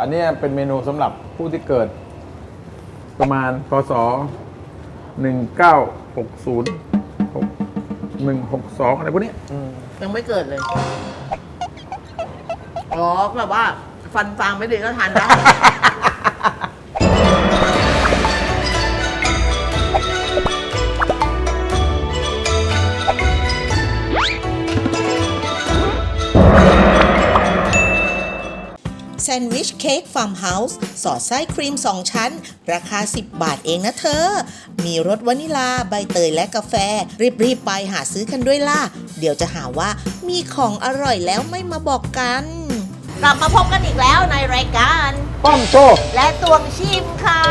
อันนี้เป็นเมนูสำหรับผู้ที่เกิด ประมาณพศ1960 162 อะไรพวกนี้ยยังไม่เกิดเลย อ๋อแบบว่า ฟันฟางไม่ดีก็ทานได้ นด์วิชเค้กฟาร์มเฮาส์สอดไส้ครีม 2 ชั้น ราคา 10 บาทเองนะเธอ มีรสวานิลา ใบเตยและกาแฟ รีบ ๆ ไปหาซื้อกันด้วยล่ะ เดี๋ยวจะหาว่ามีของอร่อยแล้วไม่มาบอกกัน กลับมาพบกันอีกแล้วในรายการป้อมโชว์และตวงชิมค่ะ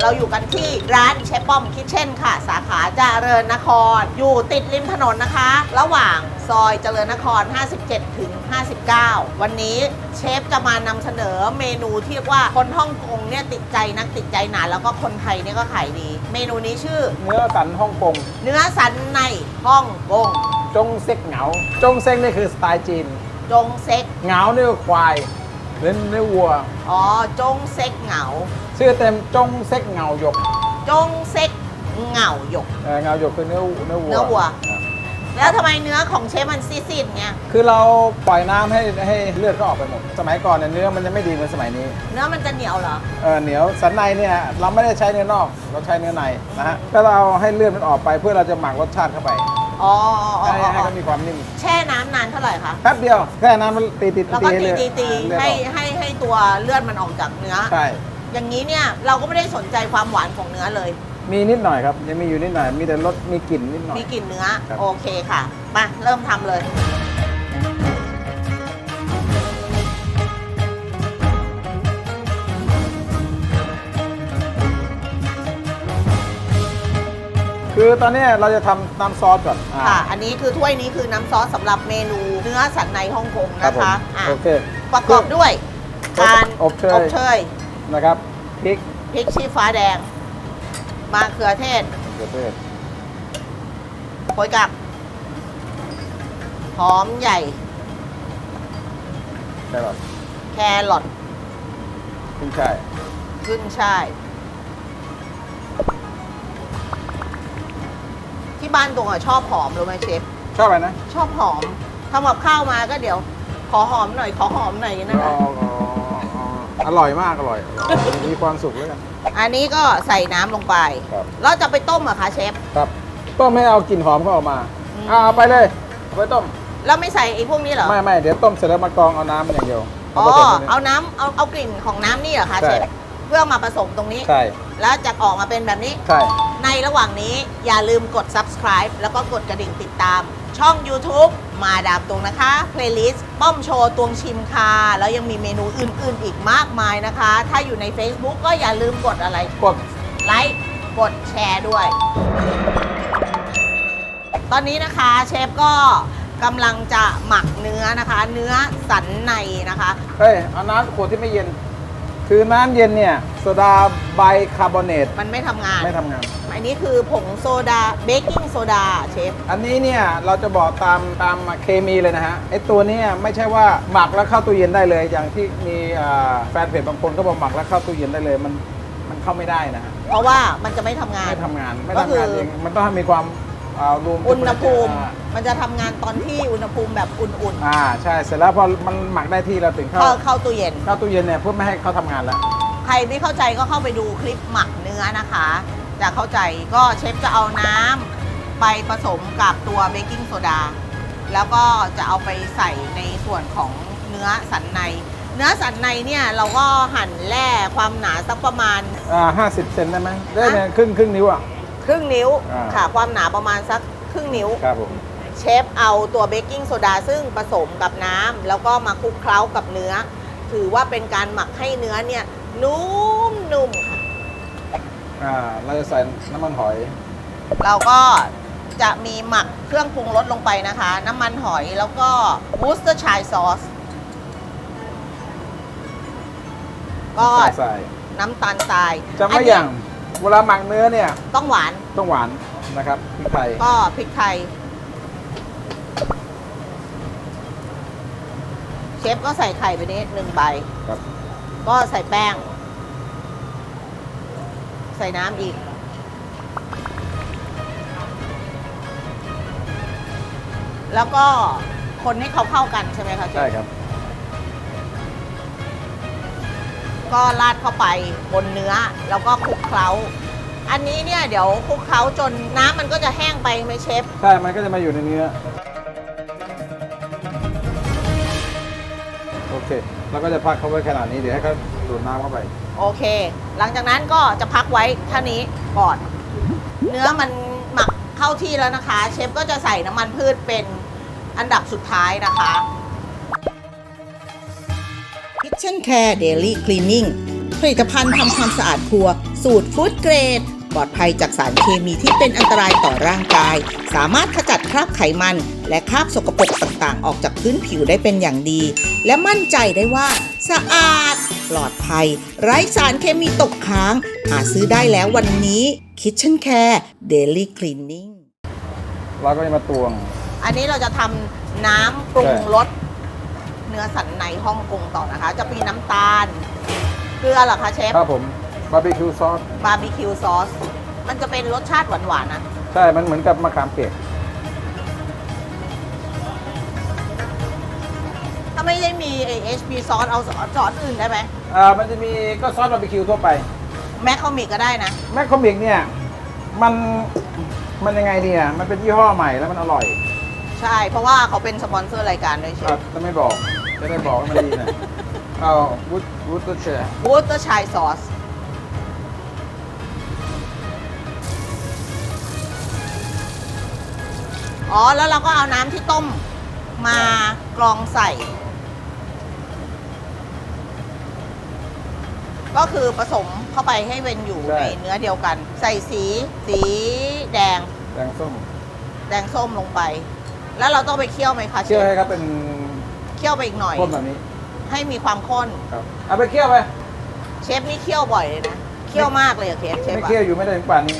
เราอยู่กันที่ร้านเชฟป้อมคิทเช่นค่ะ สาขาเจริญนคร อยู่ติดริมถนนนะคะ ระหว่างซอยเจริญนคร 57 ถึง 59 วันนี้เชฟจะมานำเสนอเมนูที่เรียกว่าคนฮ่องกงเนี่ยติดใจนักติดใจหนาแล้วก็คนไทยเนี่ยก็ขายดี เมนูนี้ชื่อ เนื้อสันฮ่องกงเนื้อสันในฮ่องกงจงเซ็กเหงา จงเซ็กนี่คือสไตล์จีน จงเซ็ก เหงานี่คือควายเนื้อเนื้อวัว อ๋อ จงเซ็กเหงา ชื่อเต็มจงเซ็กเหงาหยกจงเซ็กเหงาหยก เอ่อเหงาหยกคือเนื้อเนื้อวัวเนื้อวัวครับแล้วทำไมเนื้อของเชฟมันซีดๆเงี้ยคือเราปล่อยน้ำให้ให้เลือดเขาออกไปหมด สมัยก่อนเนี่ยเนื้อมันยังไม่ดีเหมือนสมัยนี้ เนื้อมันจะเหนียวเหรอ เออเหนียวสันในเนี่ยเราไม่ได้ใช้เนื้อนอก เราใช้เนื้อในนะฮะก็เราให้เลือดมันออกไปเพื่อเราจะหมักรสชาติเข้าไป อ๋ออ๋อให้อ๋อให้เขามีความนิ่มแช่น้ำนานเท่าไหร่คะแป๊บเดียวแค่นั้นมันตีตีแล้วก็ให้ตีเลือดตีตีเลือดให้ออกให้ให้ตัวเลือดมันออกจากเนื้อ ใช่ อย่างนี้เนี่ยเราก็ไม่ได้สนใจความหวานของเนื้อเลย มีนิดหน่อยครับ ยังมีอยู่นิดหน่อย มีแต่รสมีกลิ่นนิดหน่อย มีกลิ่นเนื้อ ครับ โอเคค่ะมาเริ่มทำเลย คือตอนเนี้ยเราจะทำน้ำซอสก่อนอ่า ค่ะ อันนี้คือถ้วยนี้คือน้ำซอสสำหรับเมนูเนื้อสันในฮ่องกงครับนะผมคะอะโอเคประกอบด้วยการอบเชย อบเชยนะครับพริกพริกชี้ฟ้าแดงมะเขือเทศเกลือเทศโป๊ยกักหอมใหญ่ แครอทแครอทขึ้นช่ายขึ้นช่าย บ้านตรงอะชอบหอมรู้ไหมเชฟ ชอบอะไรนะชอบหอมทำกับข้าวมาก็เดี๋ยว ขอหอมหน่อยขอหอมหน่อยนั่นอ๋อแหละอ๋ออ๋ออร่อยมากอร่อยอร่อย มีความสุขแล้วกัน อันนี้ก็ใส่น้ำลงไป ครับ แล้วจะไปต้มเหรอคะเชฟ ครับต้มให้เอากลิ่นหอมเขาออกมาอืม อ่าเอาไปเลยเอาไปต้ม แล้วไม่ใส่ไอ้พวกนี้เหรอไม่ไม่เดี๋ยวต้มเสร็จแล้วมากรองเอาน้ำมันอย่างเดียวอ๋อผสมตรงนี้เอาน้ำเอาเอากลิ่นของน้ำนี่เหรอคะใช่เชฟ เพื่อมาผสมตรงนี้ ใช่แล้วจะออกมาเป็นแบบนี้ ใช่ ในระหว่างนี้อย่าลืมกด subscribe แล้วก็กดกระดิ่งติดตาม ช่อง YouTube มาดามตรงนะคะ playlist ป้อมโชว์ตวงชิมค่ะ แล้วยังมีเมนูอื่นๆ อีกมากมายนะคะ ถ้าอยู่ใน Facebook ก็อย่าลืมกดอะไร กด ไลค์กดแชร์ด้วย ตอนนี้นะคะเชฟก็กำลังจะหมักเนื้อนะคะ เนื้อสันในนะคะ เฮ้ยเอาน้ำขวดที่ไม่เย็น คือน้ำเย็นเนี่ยโซดาไบคาร์บอเนตมันไม่ทำงาน ไม่ทำงาน อันนี้คือผงโซดาเบกกิ้งโซดาเชฟ อันนี้เนี่ยเราจะบอกตามตามเคมีเลยนะฮะไอตัวเนี้ไม่ใช่ว่าหมักแล้วเข้าตู้เย็นได้เลย อย่างที่มีอ่าแฟนเพจบางคนก็บอกหมักแล้วเข้าตู้เย็นได้เลยมันมันเข้าไม่ได้นะฮะเพราะว่ามันจะไม่ทำงานไม่ทำงานไม่ก็ทำคืงานอเองมันต้องให้มีความอ่ารวมอุณหภูมิอ่ามันจะทำงานตอนที่อุณหภูมิแบบอุ่นอ่าใช่เสร็จแล้วพอมันหมักได้ที่เราถึงๆเข้าเข้าเข้าตู้เย็นเข้าตู้เย็นเนี่ยเพื่อไม่ให้เขาทำงานแล้วใครไม่เข้าใจก็เข้าไปดูคลิปหมักเนื้อนะคะ จะเข้าใจก็เชฟจะเอาน้ำไปผสมกับตัวเบกกิ้งโซดา แล้วก็จะเอาไปใส่ในส่วนของเนื้อสันใน เนื้อสันในเนี่ยเราก็หั่นแล่ความหนาสักประมาณ อ่าห้าสิบเซนได้ไหมได้เนี่ยครึ่งครึ่งนิ้วอะ ครึ่งนิ้วอ่า ค่ะความหนาประมาณสักครึ่งนิ้ว ครับผม เชฟเอาตัวเบกกิ้งโซดาซึ่งผสมกับน้ำแล้วก็มาคลุกเคล้ากับเนื้อ ถือว่าเป็นการหมักให้เนื้อเนี่ยนุ่มๆค่ะ อ่าเราจะใส่น้ำมันหอย เราก็จะมีหมักเครื่องปรุงรสลงไปนะคะ น้ำมันหอยแล้วก็วูสเตอร์ชายซอสก็ใส่ใส่น้ำตาลทรายจำไว้อย่างเวลาหมักเนื้อเนี่ย ต้องหวาน ต้องหวานนะครับพริกไทย ก็พริกไทย เชฟก็ใส่ไข่ไปนิดหนึ่งใบ ครับ ก็ใส่แป้งใส่น้ำอีก แล้วก็คนให้เขาเข้ากันใช่ไหมคะเชฟ ใช่ครับ ก็ราดเข้าไปบนเนื้อ แล้วก็คลุกเคล้า อันนี้เนี่ยเดี๋ยวคลุกเคล้าจนน้ำมันก็จะแห้งไปไหมเชฟ ใช่ มันก็จะมาอยู่ในเนื้อ โอเค แล้วก็จะพักเขาไว้ขนาดนี้ เดี๋ยวให้เขา ดูดน้ำเข้าไป โอเค หลังจากนั้นก็จะพักไว้เท่านี้ก่อน เนื้อมันหมักเข้าที่แล้วนะคะ เชฟก็จะใส่น้ำมันพืชเป็นอันดับสุดท้ายนะคะ Kitchen Care Daily Cleaning ผลิตภัณฑ์ทำความสะอาดครัว สูตรฟู้ดเกรด ปลอดภัยจากสารเคมีที่เป็นอันตรายต่อร่างกาย สามารถขจัดคราบไขมัน และคราบสกปรกต่างๆ ออกจากพื้นผิวได้เป็นอย่างดี และมั่นใจได้ว่า สะอาด ปลอดภัย ไร้สารเคมีตกค้าง หาซื้อได้แล้ววันนี้ Kitchen Care Daily Cleaning เราก็จะมาตวง อันนี้เราจะทำน้ำปรุงใช่รสเนื้อสันในฮ่องกงต่อนะคะ จะมีน้ำตาล เกลือเหรอคะเชฟครับผมบาร์บีคิวซอสบาร์บีคิวซอสมันจะเป็นรสชาติหวานๆนะ ใช่ มันเหมือนกับมะขามเปียก ถ้าไม่ได้มี HP ซอสเอาซอสซอสอื่นได้ไหมอ่ามันจะมีก็ซอสบาร์บีคิวทั่วไป แมคคอมิกก็ได้นะ แมคคอมิกเนี่ย มันมันยังไงดีอะมันเป็นยี่ห้อใหม่แล้วมันอร่อยใช่ เพราะว่าเขาเป็นสปอนเซอร์รายการด้วยเชอะฟจะไม่บอกจะได้บอกให้มันดีหนะเอาวุฒวุฒเชร์วูตเตอร์ชายซอสอ๋อ แล้วเราก็เอาน้ำที่ต้มมากรองใส่ ก็คือผสมเข้าไปให้เป็นอยู่ในเนื้อเดียวกัน ใส่สี สีแดงแดงส้มแดงส้มลงไป แล้วเราต้องไปเคี่ยวไหมคะเชเชื่อฟให้ครับเป็นเคี่ยวไปอีกหน่อย ข้นแบบนี้ให้มีความข้น ครับเอาไปเคี่ยวไปเชฟนี่เคี่ยวบ่อยเลยนะ เคี่ยวมากเลยอะเชฟเชฟไม่อะเคี่ยวอยู่ไม่ได้ถึงป่านนี้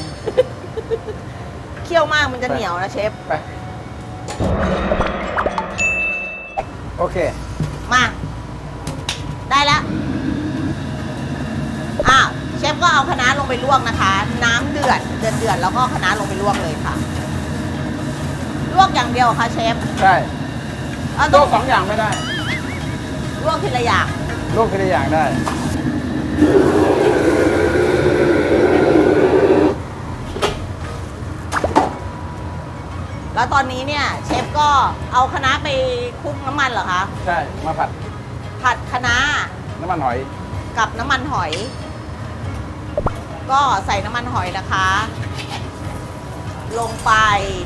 เคี่ยวมากมันจะเหนียวนะเชฟ ไปโอเค มา ได้แล้วอะเชฟก็เอาคะน้าลงไปลวกนะคะ น้ำเดือดเดือดเดือดแล้วก็คะน้าลงไปลวกเลยค่ะ ลวกอย่างเดียวเหรอค่ะเชฟใช่เอาลต้วอกงสองอย่างไม่ได้ลวกทีละอย่าง ลวกทีละอย่างได้แล้วตอนนี้เนี่ยเชฟก็เอาคะน้าไปคลุกน้ำมันเหรอคะ ใช่มาผัดผัดคะน้าน้ำมันหอยกับน้ำมันหอย ก็ใส่น้ำมันหอยนะคะ ลงไป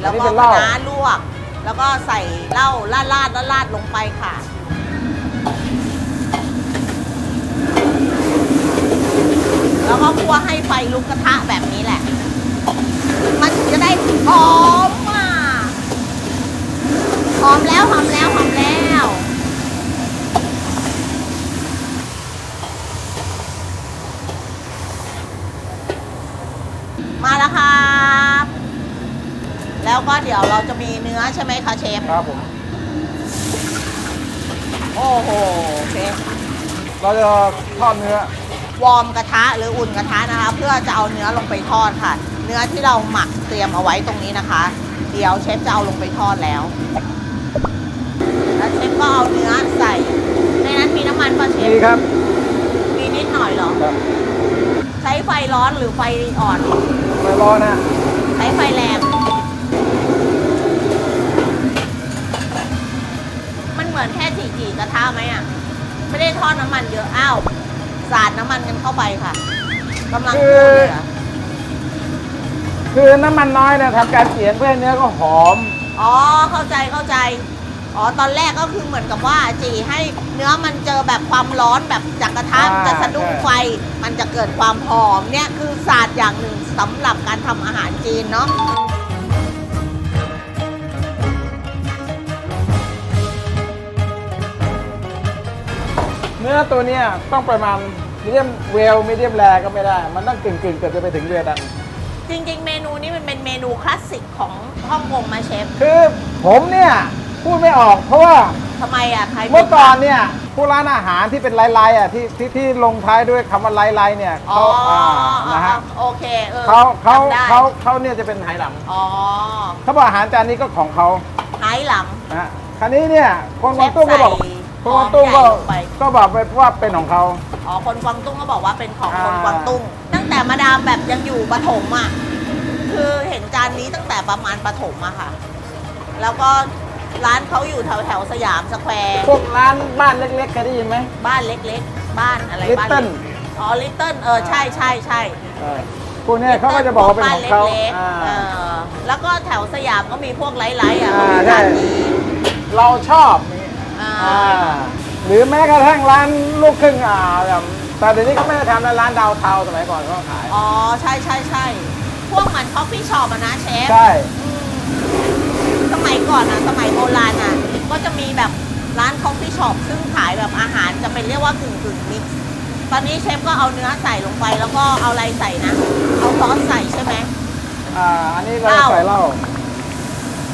แล้วก็อันนี้เป็นเหคะล้าน้าลวก แล้วก็ใส่เหล้าลาดลาดลาดลาดลงไปค่ะ แล้วก็คั่วให้ไฟลุกกระทะแบบนี้แหละ มันถึงจะได้หอมมากหอมแล้วหอมแล้วหอมแล้ว มาแล้วครับ แล้วก็เดี๋ยวเราจะมีเนื้อ ใช่ไหมคะเชฟ ครับผม โอ้โหเชฟ เราจะทอดเนื้อ วอร์มกระทะหรืออุ่นกระทะนะคะ เพื่อจะเอาเนื้อลงไปทอดค่ะ เนื้อที่เราหมักเตรียมเอาไว้ตรงนี้นะคะ เดี๋ยวเชฟจะเอาลงไปทอดแล้วแล้วเชฟก็เอาเนื้อใส่ในนั้นมีน้ำมันป่ะเชฟนี่ครับมีนิดหน่อยเหรอ ครับใช้ไฟร้อนหรือไฟอ่อน ไม่ร้อนนะ ใช้ไฟแรง มัน เหมือนแค่จีๆกระทะไหมอะ ไม่ได้ทอดน้ำมันเยอะอ้าวสาดน้ำมันกันเข้าไปค่ะกำลังคือทอดเลยอะคือน้ำมันน้อยเนี่ยทำการเสียนเพื่อให้เนื้อก็หอม อ๋อเข้าใจเข้าใจ อ๋อตอนแรกก็คือเหมือนกับว่าจีให้เนื้อมันเจอแบบความร้อนแบบจากกระทะอ่า จะสะดุ้งใช่ไฟ มันจะเกิดความหอมเนี่ยคือศาสตร์อย่างหนึ่งสำหรับการทำอาหารจีนเนาะ เนื้อตัวเนี้ยต้องประมาณมีเดียมเวลมีเดียมแรก็ไม่ได้ มันต้องกึ่งกึ่งๆเกือบจะไปถึงเรือดันจริง ๆ เมนูนี้มันเป็นเมนูคลาสสิกของฮ่องกงมาเชฟคือผมเนี่ยพูดไม่ออกเพราะว่าทำไมอะใครเมื่อก่อนเนี่ยผู้ร้านอาหารที่เป็นไลน์ๆอะที่ที่ที่ลงท้ายด้วยคำว่าไลน์ๆเนี่ยอ๋อเขาอ่านะฮะโอเคเออเขาเขาจำได้เขาเขาเนี่ยจะเป็นไหหลอ๋อำเขาบอกอาหารจานนี้ก็ของเขาหายหลัง นะฮะคราวนี้เนี่ยคนกวางตุ้งก็บอก เชฟใส่ คนกวางตุ้งก็หอมใหญ่ลงไปก็บอกไปว่าเป็นของเขา อ๋อคนกวางตุ้งก็บอกว่าเป็นของอ่าคนกวางตุ้ง ตั้งแต่มาดามแบบยังอยู่ปฐมอะคือเห็นจานนี้ตั้งแต่ประมาณปฐมอะค่ะ แล้วก็ร้านเขาอยู่แถวแถวๆสยามสแควร์พวกร้านบ้านเล็กๆเคยได้ยินไหม บ้านเล็กๆ บ้านอะไรบ้าน Little เล็กอ๋อลิตเติ้ลเออใช่ใช่ใช่ เออพวกเนี้เขาก็จะบอกว่าเป็นของเขาบ้นเล็กอ่าๆเออแล้วก็แถวสยามก็มีพวกไลท์ๆอะอ่าเขามีใช่ร้านนี้เราชอบ อ่าอ่าหรือแม้กระทั่งร้านลูกครึ่งอ่าแบบแต่เดี๋ยวนี้เขาไม่ได้ทำแล้วร้านดาวเทาสมัยก่อนเขาขาย อ๋อ ใช่ใช่ใช่พวกเหมือนคอฟฟี่ช็อปอะนะเชฟ ใช่สมัยก่อนอะสมัยโบราณอะก็จะมีแบบร้านคอฟฟี่ช็อปซึ่งขายแบบอาหารจะเป็นเรียกว่ากึ่งกึ่งมิกซ์ ตอนนี้เชฟก็เอาเนื้อใส่ลงไปแล้วก็เอาอะไรใส่นะ เอาซอสใส่ใช่ไหม อ่าอันนี้เราจะใส่เหล้า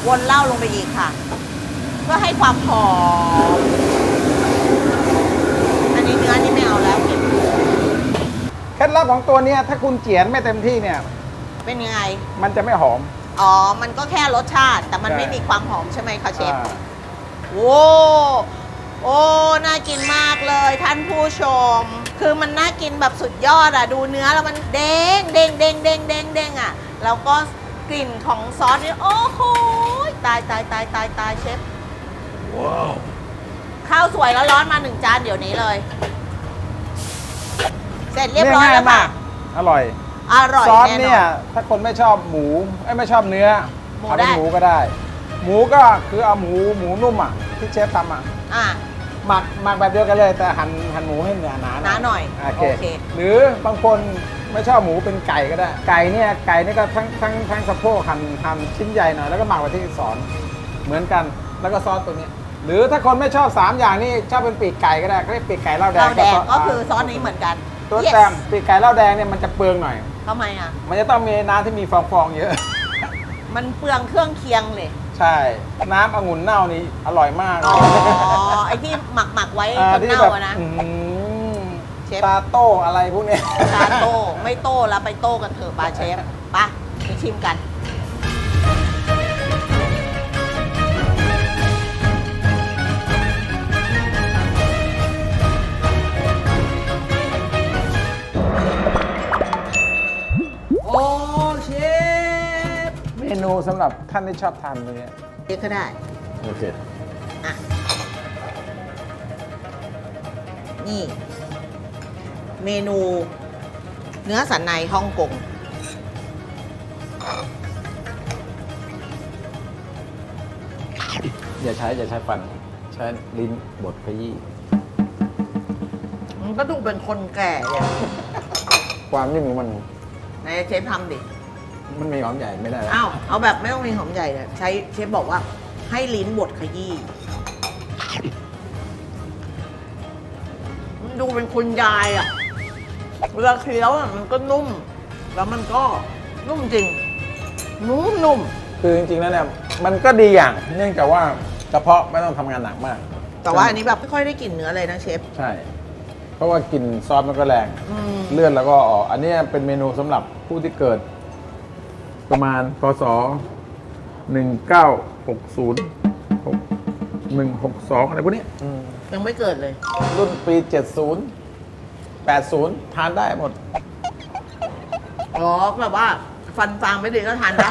วนเหล้าลงไปอีกค่ะ เพื่อให้ความหอม อันนี้เนื้อนี่ไม่เอาแล้วเก็บเคล็ดลับของตัวเนี้ยถ้าคุณเจียนไม่เต็มที่เนี่ย เป็นยังไง มันจะไม่หอม อ๋อ มันก็แค่รสชาติ แต่มันใช่ไม่มีความหอมใช่ไหมคะเชฟ อ่าโอ้โอ้ น่ากินมากเลยท่านผู้ชม คือมันน่ากินแบบสุดยอดอะดูเนื้อแล้วมันเด้งเด้งเด้งเด้งเด้งเด้งอะแล้วก็กลิ่นของซอสนี่โอ้โหตายตายตายตายตายเชฟ ว้าวข้าวสวยแล้วร้อนมาหนึ่งจานเดี๋ยวนี้เลย เสร็จเรียบร้อยนี่แล้วง่าค่ะมากอร่อย อร่อยซอสแน่นเนี่ยอนถ้าคนไม่ชอบหมูเอ้ยไม่ชอบเนื้อหมูเอาเป็นได้ หมูก็ได้ หมูก็คือเอาหมูหมูนุ่มอะที่เชฟทำอะอะ หมักหมักแบบเดียวกันเลย แต่หั่นหั่นหมูให้หนาหนาหนาหน่อยโอเคโอเค หรือบางคนไม่ชอบหมูเป็นไก่ก็ได้ ไก่เนี่ยไก่นี่ก็ทั้งทั้งทั้งสะโพกหั่นหั่นชิ้นใหญ่หน่อยแล้วก็หมักไว้ที่สอนเหมือนกัน แล้วก็ซอสตัวเนี้ย หรือถ้าคนไม่ชอบสามอย่างนี่ชอบเป็นปีกไก่ก็ได้ก็เรียกปีกไก่เหล้าแดงเราแดงซก็คือซอสนี้เหมือนกัน ตัว Yes แตมปีกไก่เหล้าแดงเนี่ยมันจะเปลืองหน่อย ทำไมอะ มันจะต้องมีน้ำที่มีฟองๆเยอะ มันเปลืองเครื่องเคียงเลย ใช่ น้ำองุ่นเน่านี่อร่อยมากอ๋อ ไอที่หมักหมักๆไว้อ่าจนที่เน่าแบบอะนะ อื้อหือเชฟ ตาโต้อะไรพวกเนี้ย ชาโต้ ไม่โต้แล้วไปโต้กันเถอะปลาเชฟไปะไปชิมกัน โอ้เชฟเมนูสำหรับท่านที่ชอบทานเนื้อเรียกก็ได้ โอเคอะนี่ เมนูเนื้อสันในฮ่องกง อย่าใช้ อย่าใช้ฟัน ใช้ลิ้นบดขยี้มันก็ดูเป็นคนแก่เลยความนิ่มของมัน ไหนเชฟทำดิ มันมีหอมใหญ่ไม่ได้แล้วอ้าว เอาแบบไม่ต้องมีหอมใหญ่เลยใช้เชฟบอกว่าให้ลิ้นบดขยี้มันดูเป็นคุณยายอะเวลาเคี้ยวอะมันก็นุ่ม แล้วมันก็นุ่มจริง นุ่มนุ่มคือจริงๆแล้วเนี่ยมันก็ดีอย่าง เนื่องจากว่ากระเพาะไม่ต้องทำงานหนักมาก แต่ว่าอันนี้แบบไม่ค่อยได้กลิ่นเนื้อเลยนะเชฟ ใช่เพ ราะว่ากลิ่นซอสมันก็แรงอืมเลือดแล้วก็ออกอันเนี้ยเป็นเมนูสำหรับผู้ที่เกิด ประมาณพศ1960 6162 อะไรพวกเนี้ยอืมยังไม่เกิดเลย รุ่นปี 70 80 ทานได้หมด อ๋อแบบว่า ฟันฟางไม่ดีก็ทานได้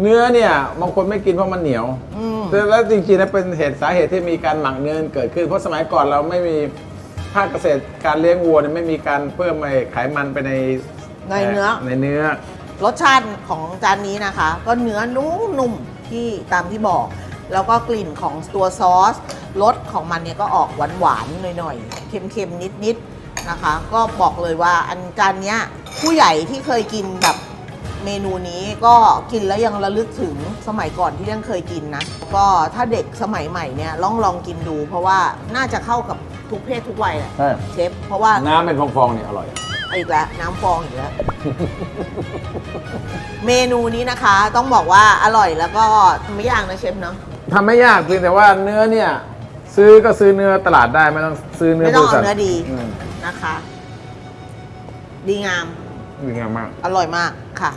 เนื้อเนี่ยบางคนไม่กินเพราะมันเหนียว อืม แต่แล้วจริงๆนะเป็นเหตุสาเหตุที่มีการหมักเนื้อเกิดขึ้น เพราะสมัยก่อนเราไม่มีภาคเกษตรการเลี้ยงวัวเนี่ยไม่มีการเพิ่มไอ้ไขมันไปในในเนื้อ ในเนื้อ รสชาติของจานนี้นะคะ ก็เนื้อนุ่มๆที่ตามที่บอก แล้วก็กลิ่นของตัวซอสรสของมันเนี่ยก็ออกหวานๆหน่อยๆ เค็มๆ นิดๆ นะคะ ก็บอกเลยว่าอันจานเนี้ยผู้ใหญ่ที่เคยกินแบบ เมนูนี้ก็กินแล้วยังระลึกถึงสมัยก่อนที่ยังเคยกินนะ ก็ถ้าเด็กสมัยใหม่เนี่ยลองลองกินดู เพราะว่าน่าจะเข้ากับทุกเพศทุกวัยแหละใช่ เชฟเพราะว่าน้ำเป็นฟองๆเนี่ยอร่อยเอาอีกแล้วน้ำฟองอีกแล้ว เมนูนี้นะคะต้องบอกว่าอร่อยแล้วก็ทำไม่ยากนะเชฟเนาะ ทำไม่ยากเพียงแต่ว่าเนื้อเนี่ย ซื้อก็ซื้อเนื้อตลาดได้ไม่ต้องซื้อเนื้อไม่ต้องบริษัเอาทเนื้อดีมนะคะ ดีงามดีงามมาก อร่อยมากค่ะ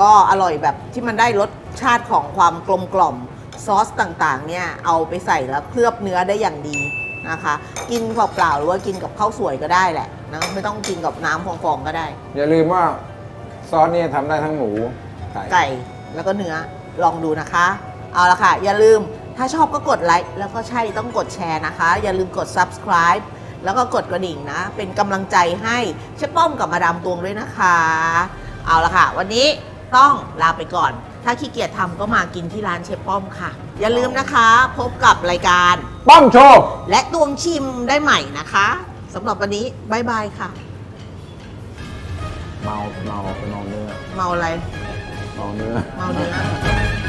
ก็อร่อยแบบที่มันได้รสชาติของความกลมกล่อมซอสต่างๆ เนี่ยเอาไปใส่แล้วเคลือบเนื้อได้อย่างดีนะคะ กินเปล่าๆหรือว่ากินกับข้าวสวยก็ได้แหละนะไม่ต้องกินกับน้ำฟองๆก็ได้ อย่าลืมว่าซอสเนี่ยทำได้ทั้งหมูไก่ไก่แล้วก็เนื้อลองดูนะคะ เอาละค่ะ อย่าลืมถ้าชอบก็กดไลค์แล้วก็ใช่ต้องกดแชร์นะคะ อย่าลืมกด subscribe แล้วก็กดกระดิ่งนะ เป็นกำลังใจให้เชฟป้อมกับมาดามตวงด้วยนะคะ เอาละค่ะ วันนี้ ต้องลาไปก่อน ถ้าขี้เกียจทำก็มากินที่ร้านเชฟป้อมค่ะ อย่าลืมนะคะ พบกับรายการ ป้อมโชว์ และตวงชิมได้ใหม่นะคะสำหรับวันนี้บายบายค่ะ เมาเมาเมาเนื้อเมาอะไร เมาเนื้อ เมาเนื้อ